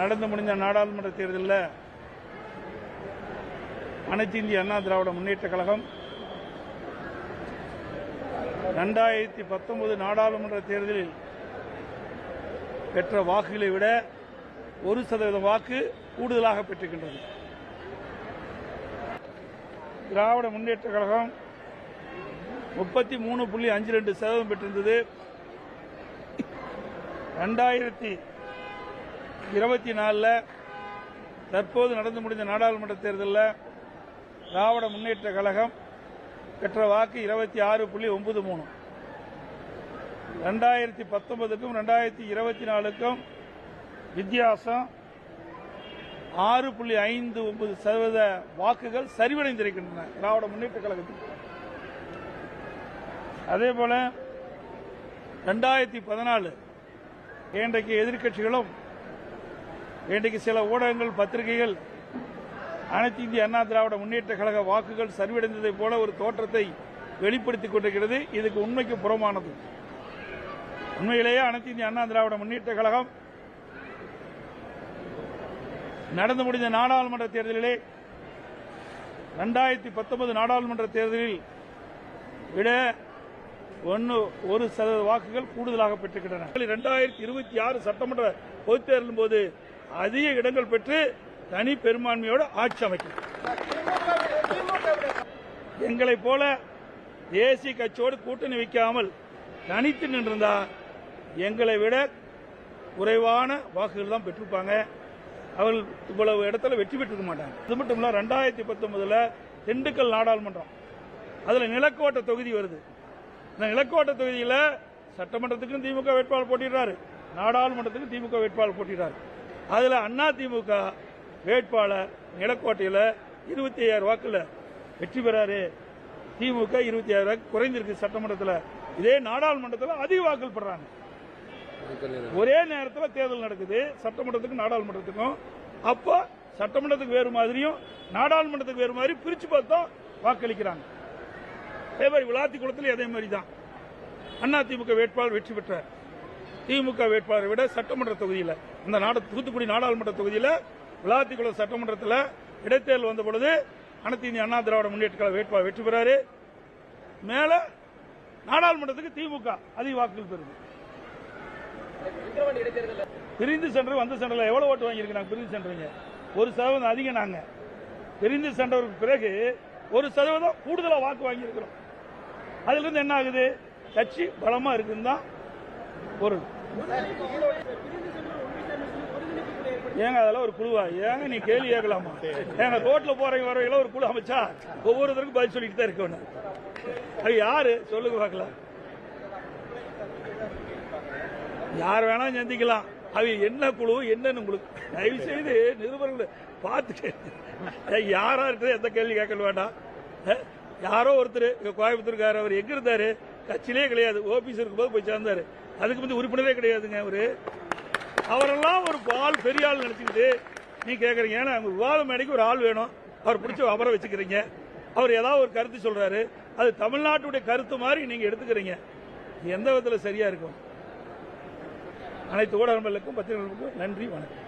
நடந்து முடிந்த நாடாளுமன்ற தேர்தலில். அனைத்து இந்திய அண்ணா திராவிட முன்னேற்ற கழகம். ரெண்டாயிரத்தி பத்தொன்பது நாடாளுமன்ற தேர்தலில் பெற்ற வாக்குகளை விட ஒரு சதவீதம் வாக்கு கூடுதலாக பெற்றிருக்கின்றது. திராவிட முன்னேற்ற கழகம் முப்பத்தி மூணு புள்ளி அஞ்சு ரெண்டு சதவீதம் பெற்றிருந்தது. ரெண்டாயிரத்தி இருபத்தி நாலில் தற்போது நடந்து முடிந்த நாடாளுமன்ற தேர்தலில் திராவிட முன்னேற்ற கழகம் பெற்ற வாக்கு இருபத்தி ஆறு புள்ளி ஒன்பது மூணு. ரெண்டாயிரத்தி பத்தொன்பதுக்கும் ரெண்டாயிரத்தி இருபத்தி நாலுக்கும் வித்தியாசம் ஆறு புள்ளி ஐந்து ஒன்பது சதவீத வாக்குகள் சரிவடைந்திருக்கின்றன திராவிட முன்னேற்ற கழகத்துக்கு. அதே போல ரெண்டாயிரத்தி பதினாலு இன்றைக்கு எதிர்க்கட்சிகளும் இன்றைக்கு சில ஊடகங்கள் பத்திரிகைகள் அனைத்து இந்திய அண்ணா திராவிட முன்னேற்ற கழக வாக்குகள் சரிவடைந்ததை போல ஒரு தோற்றத்தை வெளிப்படுத்திக் கொண்டிருக்கிறது. இதுக்கு உண்மைக்கு புறமானது. உண்மையிலேயே அனைத்து இந்திய அண்ணா திராவிட முன்னேற்ற கழகம் நடந்து முடிந்த நாடாளுமன்ற தேர்தலிலே ரெண்டாயிரத்தி பத்தொன்பது நாடாளுமன்ற தேர்தலில் விட ஒன்று ஒரு சதவீத வாக்குகள் கூடுதலாக பெற்றுக்கின்றன இரண்டாயிரத்தி இருபத்தி ஆறு சட்டமன்ற பொதுத் தேர்தலின் போது அதிக இடங்கள் பெற்று தனி பெரும்பான்மையோடு ஆட்சி அமைக்கும். எங்களைப் போல தேசிய கட்சியோடு கூட்டணி வைக்காமல் தனித்து நின்றிருந்தா எங்களை விட குறைவான வாக்குகள் தான் பெற்றிருப்பாங்க. அவர்கள் இவ்வளவு இடத்துல வெற்றி பெற்றிருக்க மாட்டாங்க. இது மட்டும் இல்ல ரெண்டாயிரத்தி பத்தொன்பதுல திண்டுக்கல் நாடாளுமன்றம் அதுல நிலக்கோட்டை தொகுதி வருது. இந்த நிலக்கோட்டை தொகுதியில சட்டமன்றத்துக்கும் திமுக வேட்பாளர் போட்டிடுறாரு. நாடாளுமன்றத்துக்கும் திமுக வேட்பாளர் போட்டிடுறாரு. அதுல அண்ணா திமுக வேட்பாளர் நிலக்கோட்டையில இருபத்தி ஐயாயிரம் வாக்குல வெற்றி பெறாரு. திமுக இருபத்தி ஆயிரம் வாக்கு குறைந்திருக்கு சட்டமன்றத்தில். இதே நாடாளுமன்றத்தில் அதிக வாக்கள் பெறாங்க ஒரே நேரத்தில் தேர்தல் நடக்குது. சட்டமன்றத்துக்கும் நாடாளுமன்றத்துக்கும். அப்போ சட்டமன்றத்துக்கு வேறு மாதிரியும் நாடாளுமன்றத்துக்கு வேறு மாதிரி பிரிச்சு பார்த்தோம் வாக்களிக்கிறாங்க. அதே மாதிரி விளாத்தி குளத்தில் அதே மாதிரி தான். அண்ணா திமுக வேட்பாளர் வெற்றி பெற்றார். திமுக வேட்பாளரை விட சட்டமன்ற தொகுதியில் இந்த நாடு தூத்துக்குடி நாடாளுமன்ற தொகுதியில் விளாத்திக்குளம் சட்டமன்றத்தில் இடைத்தேர்தல் வந்த பொழுது அனைத்து இந்திய அண்ணா திராவிட முன்னேற்ற கழக வேட்பாளர் வெற்றி பெறாரு. மேல நாடாளுமன்றத்துக்கு திமுக அதிக வாக்குகள் பெறுது. பிரிந்து சென்று வந்த சென்டர்ல எவ்வளவு ஓட்டு வாங்கியிருக்கு நாங்க பிரிந்து சென்றவங்க? ஒரு சதவீதம் அதிகம் நாங்க. பிரிந்து சென்றவருக்கு பிறகு ஒரு சதவீதம் கூடுதலா வாக்கு வாங்கியிருக்கிறோம். அதுல இருந்து என்ன ஆகுது? கட்சி பலமா இருக்குன்னு தான் பொருள். ஏங்க அதெல்லாம் ஒரு குழுவா? ஏங்க நீ கேள்வி கேட்கலாமா? ஏங்க ரோட்ல போறவங்க வரவங்கள ஒரு குழு அமைச்சா ஒவ்வொருத்தருக்கும் பதில் சொல்லிட்டு தான் இருக்கணும். அது யாரு? சொல்லுங்க பார்க்கலாம். யார் வேணாலும் சந்திக்கலாம். அது என்ன குழு என்னன்னு உங்களுக்கு தயவு செய்து நிருபர்களை பார்த்துட்டு யாரா இருக்குது எந்த கேள்வி கேட்க வேண்டாம். யாரோ ஒருத்தர் கோயம்புத்தூர்காரர் அவர் எங்க இருந்தாரு? கட்சியிலே கிடையாது. ஓபிஎஸ் இருக்கும்போது போய் சேர்ந்தார். அதுக்கு வந்து உறுப்பினரே கிடையாதுங்க அவரு. அவரெல்லாம் ஒரு பால் பெரிய ஆள் நினைச்சுக்கிட்டு நீ கேட்குறீங்க ஏன்னா அவங்க விவாத மேடைக்கு ஒரு ஆள் வேணும். அவர் பிடிச்ச அவரை வச்சுக்கிறீங்க. அவர் ஏதாவது ஒரு கருத்து சொல்றாரு. அது தமிழ்நாட்டுடைய கருத்து மாதிரி நீங்க எடுத்துக்கிறீங்க. எந்த விதத்தில் சரியா இருக்கும்? அனைத்து ஊடகங்களுக்கும் பத்திரிகைகளுக்கும் நன்றி வணக்கம்.